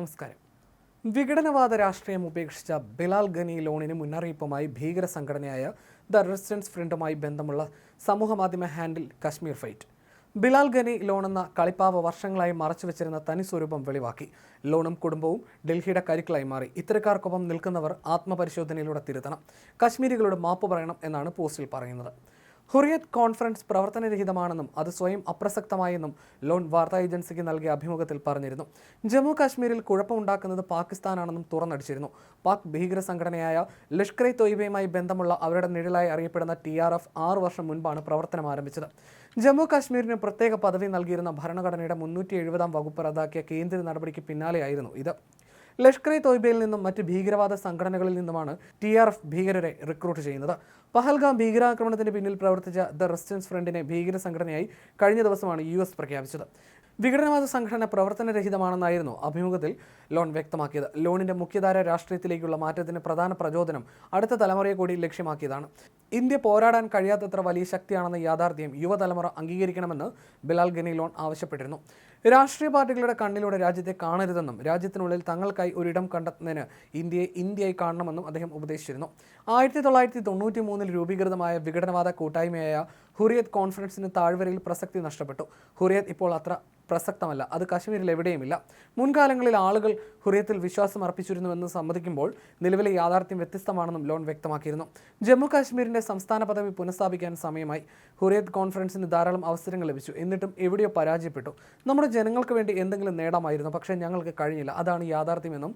നമസ്കാരം. വിഘടനവാദ രാഷ്ട്രീയം ഉപേക്ഷിച്ച ബിലാൽ ഗനി ലോണിന് മുന്നറിയിപ്പുമായി ഭീകര സംഘടനയായ ദ റെസിഡൻസ് ഫ്രണ്ടുമായി ബന്ധമുള്ള സമൂഹമാധ്യമ ഹാൻഡിൽ കശ്മീർ ഫൈറ്റ്. ബിലാൽ ഗനി ലോൺ എന്ന കളിപ്പാവ വർഷങ്ങളായി മറച്ചു വെച്ചിരുന്ന തനി സ്വരൂപം വെളിവാക്കി. ലോണും കുടുംബവും ഡൽഹിയുടെ കരുക്കളായി മാറി. ഇത്തരക്കാർക്കൊപ്പം നിൽക്കുന്നവർ ആത്മപരിശോധനയിലൂടെ തിരുത്തണം. കശ്മീരികളോട് മാപ്പ് പറയണം എന്നാണ് പോസ്റ്റിൽ പറയുന്നത്. ഹുറിയത്ത് കോൺഫറൻസ് പ്രവർത്തനരഹിതമാണെന്നും അത് സ്വയം അപ്രസക്തമായെന്നും ലോൺ വാർത്താ ഏജൻസിക്ക് നൽകിയ അഭിമുഖത്തിൽ പറഞ്ഞിരുന്നു. ജമ്മു കാശ്മീരിൽ കുഴപ്പമുണ്ടാക്കുന്നത് പാകിസ്ഥാനാണെന്നും തുറന്നടിച്ചിരുന്നു. പാക് ഭീകര സംഘടനയായ ലഷ്കർ ഇ തൊയ്ബയുമായി ബന്ധമുള്ള അവരുടെ നിഴലായി അറിയപ്പെടുന്ന ടി ആർ എഫ് ആറ് വർഷം മുൻപാണ് പ്രവർത്തനം ആരംഭിച്ചത്. ജമ്മു കാശ്മീരിന് പ്രത്യേക പദവി നൽകിയിരുന്ന ഭരണഘടനയുടെ മുന്നൂറ്റി എഴുപതാം വകുപ്പ് റദ്ദാക്കിയ കേന്ദ്ര നടപടിക്ക് പിന്നാലെയായിരുന്നു ഇത്. ലഷ്കർ ഇ തോയ്ബയിൽ നിന്നും മറ്റ് ഭീകരവാദ സംഘടനകളിൽ നിന്നുമാണ് ടി ആർ എഫ് ഭീകരരെ റിക്രൂട്ട് ചെയ്യുന്നത്. പഹൽഗാം ഭീകരാക്രമണത്തിന് പിന്നിൽ പ്രവർത്തിച്ച ദ റെസിസ്റ്റൻസ് ഫ്രണ്ടിനെ ഭീകര സംഘടനയായി കഴിഞ്ഞ ദിവസമാണ് യു എസ് പ്രഖ്യാപിച്ചത്. വിഘടനവാദ സംഘടന പ്രവർത്തനരഹിതമാണെന്നായിരുന്നു അഭിമുഖത്തിൽ ലോൺ വ്യക്തമാക്കിയത്. ലോണിന്റെ മുഖ്യധാര രാഷ്ട്രീയത്തിലേക്കുള്ള മാറ്റത്തിന് പ്രധാന പ്രചോദനം അടുത്ത തലമുറയെ കൂടി ലക്ഷ്യമാക്കിയതാണ്. ഇന്ത്യ പോരാടാൻ കഴിയാത്തത്ര വലിയ ശക്തിയാണെന്ന യാഥാർത്ഥ്യം യുവതലമുറ അംഗീകരിക്കണമെന്ന് ബിലാൽ ഗനി ലോൺ ആവശ്യപ്പെട്ടിരുന്നു. രാഷ്ട്രീയ പാർട്ടികളുടെ കണ്ണിലൂടെ രാജ്യത്തെ കാണരുതെന്നും രാജ്യത്തിനുള്ളിൽ തങ്ങൾക്കായി ഒരിടം കണ്ടെത്തുന്നതിന് ഇന്ത്യയെ ഇന്ത്യയായി കാണണമെന്നും അദ്ദേഹം ഉപദേശിച്ചിരുന്നു. ആയിരത്തി തൊള്ളായിരത്തി തൊണ്ണൂറ്റി മൂന്നിൽ രൂപീകൃതമായ വിഘടനവാദ കൂട്ടായ്മയായ ഹുറിയത് കോൺഫറൻസിന് താഴ്വരയിൽ പ്രസക്തി നഷ്ടപ്പെട്ടു. ഹുറിയത് ഇപ്പോൾ അത്ര പ്രസക്തമല്ല. അത് കശ്മീരിൽ എവിടെയുമില്ല. മുൻകാലങ്ങളിൽ ആളുകൾ ഹുറിയത്തിൽ വിശ്വാസം അർപ്പിച്ചിരുന്നുവെന്ന് സമ്മതിക്കുമ്പോൾ നിലവിലെ യാഥാർത്ഥ്യം വ്യത്യസ്തമാണെന്നും ലോൺ വ്യക്തമാക്കിയിരുന്നു. ജമ്മു കാശ്മീരിന്റെ സംസ്ഥാന പദവി പുനഃസ്ഥാപിക്കാൻ സമയമായി ഹുറിയത് കോൺഫറൻസിന് ധാരാളം അവസരങ്ങൾ ലഭിച്ചു. എന്നിട്ടും എവിടെയോ പരാജയപ്പെട്ടു. നമ്മുടെ ജനങ്ങൾക്ക് വേണ്ടി എന്തെങ്കിലും നേടാമായിരുന്നു പക്ഷേ ഞങ്ങൾക്ക് കഴിഞ്ഞില്ല. അതാണ് യാഥാർത്ഥ്യമെന്നും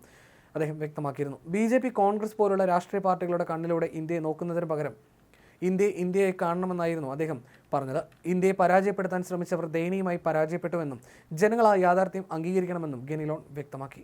അദ്ദേഹം വ്യക്തമാക്കിയിരുന്നു. ബി ജെ പി കോൺഗ്രസ് പോലുള്ള രാഷ്ട്രീയ പാർട്ടികളുടെ കണ്ണിലൂടെ ഇന്ത്യയെ നോക്കുന്നതിന് പകരം ഇന്ത്യയെ ഇന്ത്യയെ കാണണമെന്നായിരുന്നു അദ്ദേഹം പറഞ്ഞത്. ഇന്ത്യയെ പരാജയപ്പെടുത്താൻ ശ്രമിച്ചവർ ദയനീയമായി പരാജയപ്പെട്ടുവെന്നും ജനങ്ങൾ ആ യാഥാർത്ഥ്യം അംഗീകരിക്കണമെന്നും ഗെനിലോൺ വ്യക്തമാക്കി.